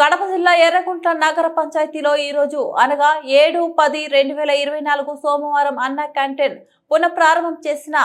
కడప జిల్లా ఎర్రగుంట్ల నగర పంచాయతీలో ఈ రోజు అనగా ఏడు పది రెండు వేల ఇరవై నాలుగు సోమవారం అన్న క్యాంటీన్ పునఃప్రారంభం చేసిన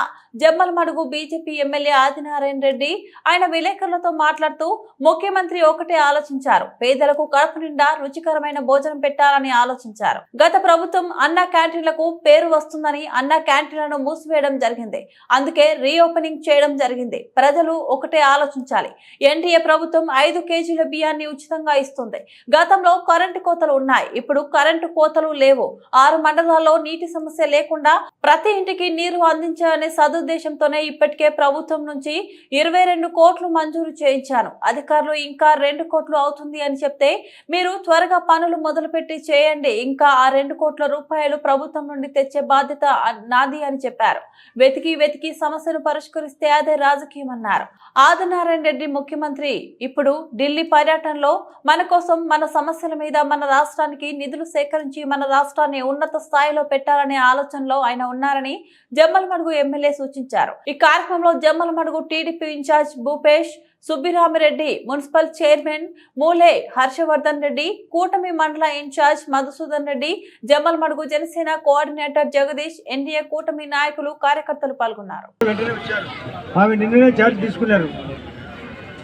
జమ్మలమడుగు బీజేపీ ఎమ్మెల్యే ఆదినారాయణ రెడ్డి ఆయన విలేకరులతో మాట్లాడుతూ ముఖ్యమంత్రి ఒకటే ఆలోచించారు. పేదలకు కడుపు నిండా రుచికరమైన భోజనం పెట్టాలని ఆలోచించారు. గత ప్రభుత్వం అన్న క్యాంటీన్లకు పేరు వస్తుందని అన్న క్యాంటీన్లను మూసివేయడం జరిగింది. అందుకే రీఓపెనింగ్ చేయడం జరిగింది. ప్రజలు ఒకటే ఆలోచించాలి. ఎన్డీఏ ప్రభుత్వం ఐదు కేజీల బియ్యాన్ని ఉచితంగా ఇస్తుంది గతంలో కరెంటు కోతలు ఉన్నాయి. ఇప్పుడు కరెంటు కోతలు లేవు. ఆరు మండలాల్లో నీటి సమస్య లేకుండా ప్రతి ఇంటికి నీరు అందించాలనే సదుద్దేశంతోనే ఇప్పటికే ప్రభుత్వం నుంచి ఇరవై రెండు కోట్లు మంజూరు చేయించాను. అధికారులు ఇంకా రెండు కోట్లు అవుతుంది అని చెప్తే మీరు త్వరగా పనులు మొదలుపెట్టి చేయండి. ఇంకా ఆ రెండు కోట్ల రూపాయలు ప్రభుత్వం నుండి తెచ్చే బాధ్యత నాది అని చెప్పారు. వెతికి వెతికి సమస్యను పరిష్కరిస్తే అదే రాజకీయం అన్నారు ఆదినారాయణ రెడ్డి ముఖ్యమంత్రి. ఇప్పుడు ఢిల్లీ పర్యటనలో మన కోసం మన సమస్యల మీద మన రాష్ట్రానికి నిధులు సేకరించి మన రాష్ట్రాన్ని ఉన్నత స్థాయిలో పెట్టాలనే ఆలోచనలో ఆయన ఉన్నారని జమ్మలమడుగు ఎమ్మెల్యే సూచించారు. ఈ కార్యక్రమంలో Jammalamadugu TDP incharge Bhupesh Subbiramireddy municipal chairman Moole Harshavardhan Reddy కూటమి మండల incharge Madhusudan Reddy Jammalamadugu Janasena coordinator Jagadish NDA కూటమి నాయకులు కార్యకర్తలు పాల్గొన్నారు.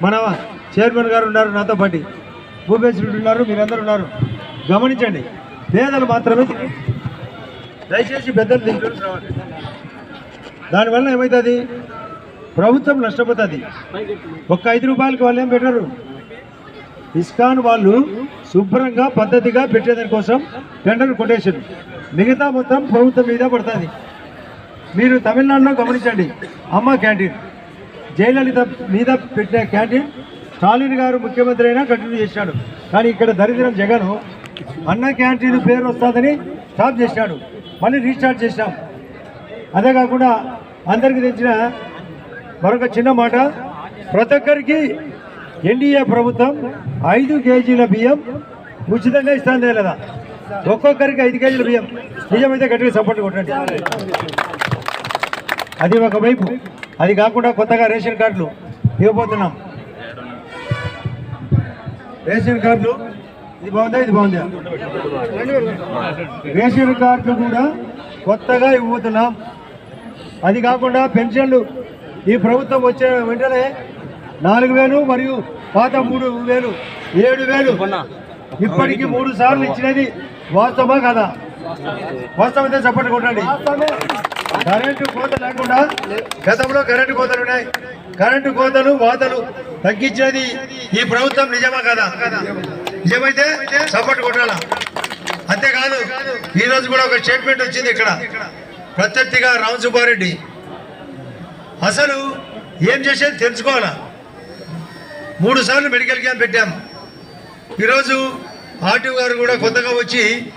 మన చైర్మన్ గారు ఉన్నారు నాతో పాటు. భూపేశ్వరుడు ఉన్నారు మీరందరూ ఉన్నారు. గమనించండి పేదలు మాత్రమే దయచేసి పెద్దలు తీసుకొని రావాలి. దానివల్ల ఏమవుతుంది ప్రభుత్వం నష్టపోతుంది. ఒక్క ఐదు రూపాయలకి వాళ్ళు ఏం పెట్టరు? ఇస్కాన్ వాళ్ళు శుభ్రంగా పద్ధతిగా పెట్టేదాని కోసం టెండర్ కొటేషన్ మిగతా మొత్తం ప్రభుత్వం మీద పడుతుంది. మీరు తమిళనాడులో గమనించండి అమ్మ క్యాంటీన్. జయలలిత మీద పెట్టిన క్యాంటీన్ స్టాలిన్ గారు ముఖ్యమంత్రి అయినా కంటిన్యూ చేశాడు. కానీ ఇక్కడ దరిద్రం జగన్ అన్న క్యాంటీన్ పేరు వస్తుందని స్టాప్ చేశాడు. మళ్ళీ రీస్టార్ట్ చేశాం. అదే కాకుండా అందరికీ తెచ్చిన మరొక చిన్న మాట. ప్రతి ఒక్కరికి ఎన్డీఏ ప్రభుత్వం ఐదు కేజీల బియ్యం ఉచితంగా ఇస్తుందే లేదా? ఒక్కొక్కరికి ఐదు కేజీల బియ్యం. నిజమైతే గట్టిగా సపోర్ట్ కొట్టండి. అది ఒకవైపు అది కాకుండా కొత్తగా రేషన్ కార్డులు ఇవ్వబోతున్నాం. రేషన్ కార్డులు ఇది బాగుందా? ఇది బాగుందా? రేషన్ కార్డులు కూడా కొత్తగా ఇవ్వబోతున్నాం అది కాకుండా పెన్షన్లు. ఈ ప్రభుత్వం వచ్చే వెంటనే నాలుగు వేలు మరియు పాత మూడు వేలు ఏడు వేలు ఇప్పటికి మూడు సార్లు ఇచ్చినది వాస్తవమా కదా? వాస్తవమైతే చెప్పండి కొట్టండి. కరెంటు కోత లేకుండా గతంలో కరెంటు కోతలు ఉన్నాయి. కరెంటు కోతలు వాతలు తగ్గించేది ఈ ప్రభుత్వం నిజమా కదా? నిజమైతే సపోర్ట్ కొట్టాలా? అంతేకాదు ఈ రోజు కూడా ఒక స్టేట్మెంట్ వచ్చింది ఇక్కడ. ప్రత్యర్థిగా రామ్ సుబ్బారెడ్డి. అసలు ఏం చేసేది తెలుసుకోవాలా? మూడు సార్లు మెడికల్ క్యాంప్ పెట్టాం. ఈరోజు ఆర్టీఓ గారు కూడా కొత్తగా వచ్చి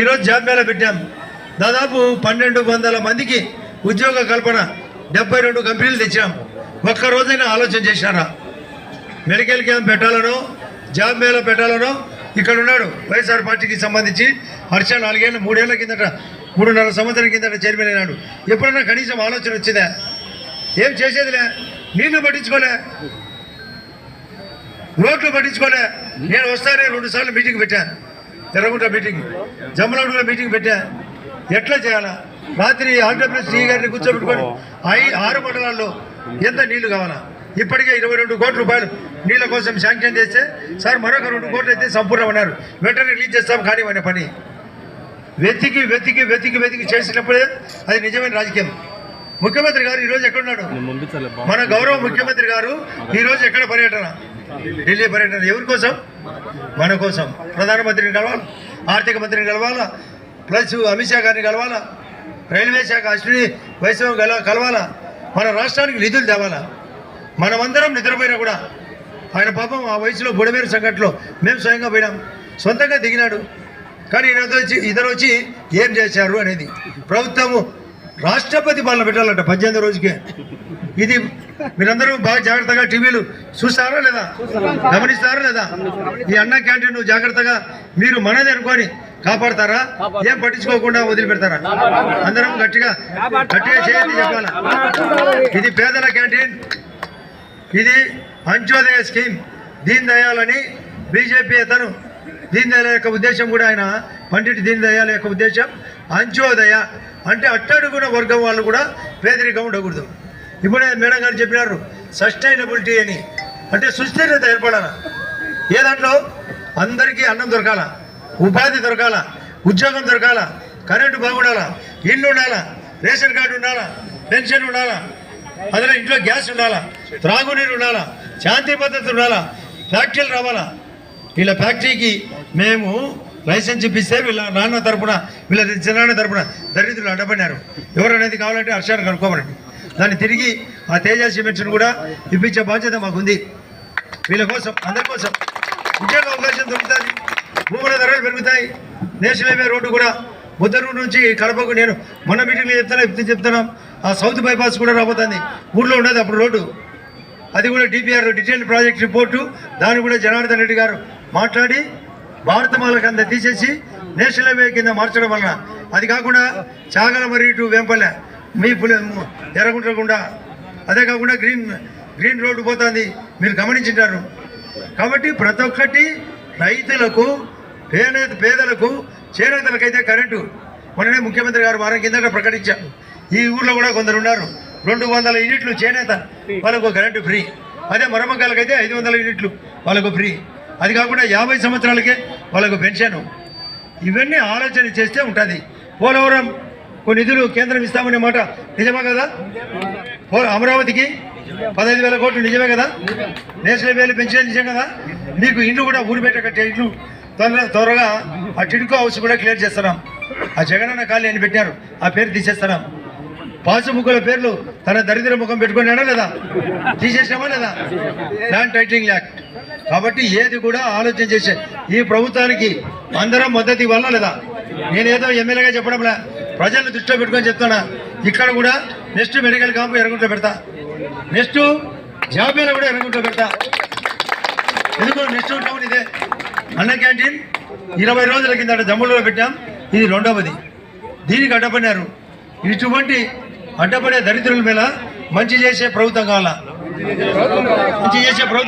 ఈరోజు జాబ్ మేళా పెట్టాం. దాదాపు పన్నెండు వందల మందికి ఉద్యోగ కల్పన డెబ్బై రెండు కంపెనీలు తెచ్చాం. ఒక్క రోజైనా ఆలోచన చేశారా? మెడికల్ క్యాంప్ పెట్టాలనో జాబ్ మేళ పెట్టాలనో ఇక్కడ ఉన్నాడు వైఎస్ఆర్ పార్టీకి సంబంధించి హర్ష నాలుగేళ్ళ మూడేళ్ళ కిందట మూడున్నర సంవత్సరం కిందట చైర్మన్ అయినాడు. ఎప్పుడన్నా కనీసం ఆలోచన వచ్చిందా? ఏం చేసేదిలే? నీళ్ళు పట్టించుకోలే. రోడ్లు పట్టించుకోలే. నేను వస్తానే రెండు సార్లు మీటింగ్ పెట్టాను ఎర్రగుంట మీటింగ్ జమ్మలగూడలో మీటింగ్ పెట్టా. ఎట్లా చేయాలా? రాత్రి ఆంధ్రప్రదేశ్ శ్రీ గారిని కూర్చోబెట్టుకొని ఐ ఆరు మండలాల్లో ఎంత నీళ్ళు కావాలా? ఇప్పటికే ఇరవై రెండు కోట్ల రూపాయలు నీళ్ళ కోసం శాంక్షన్ చేస్తే సార్ మరొక రెండు కోట్లు అయితే సంపూర్ణమన్నారు వెంటనే రిలీజ్ చేస్తాం కానీ మన పని. వెతికి వెతికి వెతికి వెతికి చేసినప్పుడే అది నిజమైన రాజకీయం. ముఖ్యమంత్రి గారు ఈరోజు ఎక్కడున్నాడు? మన గౌరవ ముఖ్యమంత్రి గారు ఈరోజు ఎక్కడ పర్యటన? ఢిల్లీ పర్యటన. ఎవరి కోసం? మన కోసం. ప్రధానమంత్రిని కలవాలి? ఆర్థిక మంత్రిని కలవాలా? ప్లస్ అమిత్ షా గారిని కలవాలా? రైల్వే శాఖ అశ్విని వైష్ణవ్ కలవాలా? మన రాష్ట్రానికి నిధులు తేవాలా? మనమందరం నిద్రపోయినా కూడా ఆయన పాపం ఆ వయసులో బుడమేరు సంఘటనలో మేము స్వయంగా పోయినాం. సొంతంగా దిగినాడు. కానీ ఈయన వచ్చి ఇద్దరు వచ్చి ఏం చేశారు అనేది ప్రభుత్వము రాష్ట్రపతి పాలన పెట్టాలంట పద్దెనిమిది రోజుకే. ఇది మీరందరూ బాగా జాగ్రత్తగా టీవీలు చూస్తారా లేదా? గమనిస్తారా లేదా? ఈ అన్న క్యాంటీన్ జాగ్రత్తగా మీరు మనది అనుకొని కాపాడతారా? ఏం పట్టించుకోకుండా వదిలిపెడతారా? అందరం గట్టిగా గట్టిగా చేయండి చెప్పాలా? ఇది పేదల క్యాంటీన్. ఇది అంత్యోదయ స్కీమ్. దీన్ దయాల్ అని బీజేపీ అతను దీన్ దయాళ్ యొక్క ఉద్దేశం కూడా ఆయన పండిట్ దీన్ దయాళ్ యొక్క ఉద్దేశం. అంత్యోదయ అంటే అట్టడుగున వర్గం వాళ్ళు కూడా పేదరికం ఉండకూడదు. ఇప్పుడే మేడం గారు చెప్పినారు సస్టైనబిలిటీ అని. అంటే సుస్థిరత ఏర్పడాల? ఏ దాంట్లో? అందరికీ అన్నం దొరకాల? ఉపాధి దొరకాల? ఉద్యోగం దొరకాల? కరెంటు బాగుండాలా? ఇల్లు ఉండాలా? రేషన్ కార్డు ఉండాలా? పెన్షన్ ఉండాలా? అదే ఇంట్లో గ్యాస్ ఉండాలా? త్రాగునీరు ఉండాలా? శాంతి భద్రత ఉండాలా? ఫ్యాక్టరీలు రావాలా? వీళ్ళ ఫ్యాక్టరీకి మేము లైసెన్స్ ఇప్పిస్తే వీళ్ళ నాన్న తరపున వీళ్ళ చిన్నాన్న తరపున దరిద్రులు అడ్డపడినారు. ఎవరనేది కావాలంటే హర్షాన్ని కనుక్కోమనండి. దాన్ని తిరిగి ఆ తేజ సిమెంట్స్ని కూడా ఇప్పించే బాధ్యత మాకుంది. వీళ్ళ కోసం అందరి కోసం ఉద్యోగ అవకాశం దొరుకుతుంది. భూముల ధరలు పెరుగుతాయి. నేషనల్ రోడ్డు కూడా ముద్దరు నుంచి కడపకు నేను మొన్న మీటింగ్లో చెప్తాను ఇప్పుడు చెప్తున్నాం. ఆ సౌత్ బైపాస్ కూడా రాబోతుంది. ఊళ్ళో ఉండదు అప్పుడు రోడ్డు. అది కూడా డిపిఆర్ డిటైల్ ప్రాజెక్ట్ రిపోర్టు. దాన్ని కూడా జనార్దన్ రెడ్డి గారు మాట్లాడి భారతమాల కింద తీసేసి నేషనల్ హైవే కింద మార్చడం వలన. అది కాకుండా చాగల మరియు టు వేంపల్లె మీ పులి ఎర్రగుంటకుండా అదే కాకుండా గ్రీన్ గ్రీన్ రోడ్డు పోతుంది. మీరు గమనించుంటారు. కాబట్టి ప్రతి ఒక్కటి రైతులకు పేద పేదలకు చేనేతలకైతే కరెంటు. మొన్ననే ముఖ్యమంత్రి గారు వారం కిందట ప్రకటించారు. ఈ ఊర్లో కూడా కొందరు ఉన్నారు. రెండు వందల యూనిట్లు చేనేత వాళ్ళకు కరెంటు ఫ్రీ. అదే మరమ్మకాలకైతే ఐదు వందల యూనిట్లు వాళ్ళకు ఫ్రీ. అది కాకుండా యాభై సంవత్సరాలకే వాళ్ళకు పెన్షన్. ఇవన్నీ ఆలోచన చేస్తే ఉంటుంది. పోలవరం కొన్ని నిధులు కేంద్రం ఇస్తామనే మాట నిజమా కదా? అమరావతికి పదహైదు వేల కోట్లు నిజమే కదా? నేషనల్ వేలు పెన్షన్ నిజం కదా? మీకు ఇండ్లు కూడా ఊరు పెట్ట కట్టే ఇండ్లు త్వరగా త్వరగా ఆ టిడ్కో హౌస్ కూడా క్లియర్ చేస్తున్నాం. ఆ జగనన్న ఖాళీ అని పెట్టారు ఆ పేరు తీసేస్తున్నాం. పాసు ముగ్గుల పేర్లు తన దరిద్ర ముఖం పెట్టుకున్నాడా లేదా? తీసేసినామా లేదా? ల్యాండ్ టైటిలింగ్ యాక్ట్ కాబట్టి ఏది కూడా ఆలోచన చేసే ఈ ప్రభుత్వానికి అందరం మద్దతు ఇవ్వాలా లేదా? నేనేదో ఎమ్మెల్యేగా చెప్పడంలా ప్రజలను దృష్టిలో పెట్టుకొని చెప్తానా ఇక్కడ కూడా నెక్స్ట్ మెడికల్ క్యాంప్ ఎరగుంట్లో పెడతా. నెక్స్ట్ జాబీలో కూడా ఎరగుంట్లో పెడతా. ఎందుకు? నెక్స్ట్ టౌన్ ఇదే. అన్న క్యాంటీన్ ఇరవై రోజుల కిందట జమ్ములో పెట్టాం. ఇది రెండవది. దీనికి అడ్డపడినారు. ఇటువంటి అడ్డపడే దరిద్రుల మీద మంచి చేసే ప్రభుత్వం కావాలా? మంచి చేసే ప్రభుత్వం